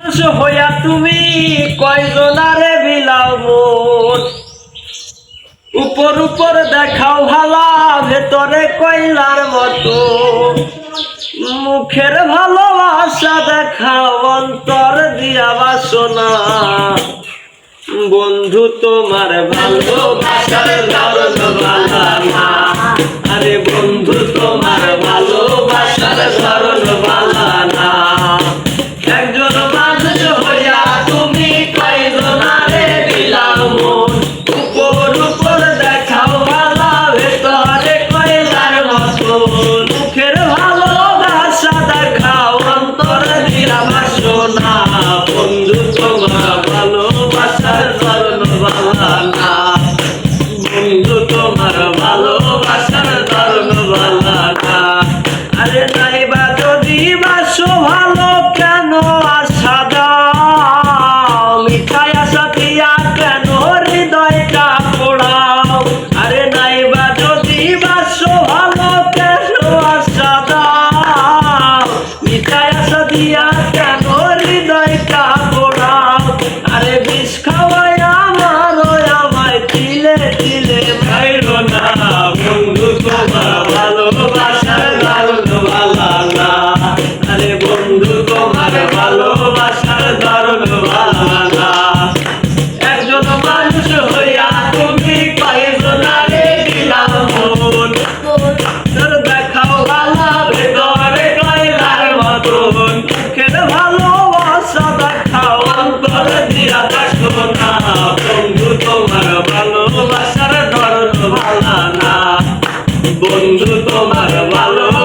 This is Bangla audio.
হইয়া তুমি কয়জনারে বিলাও মন উপর উপর দেখাও ভালা, ভেতরে কয়লার মতো। মুখের ভালোবাসা দেখাও, অন্তর দিয়া বাসনা। বন্ধু, তোমার ভালোবাসার না। আরে বন্ধু তোমার ভালোবাসার ধর্ম ভালা না। আরে তাই বা যদি বাসো ভালো কেন? আশা দাও। মিঠাই আশা দিয়া কেন হৃদয়টা পোড়াও? আরে নাই বা যদি বাসো ভালো কেন? আশা দাও। মিঠাই আশা দিয়া কেন হৃদয়টা পোড়াও? আরে বিষ খাওয়া বন্ধু তোমার ভালো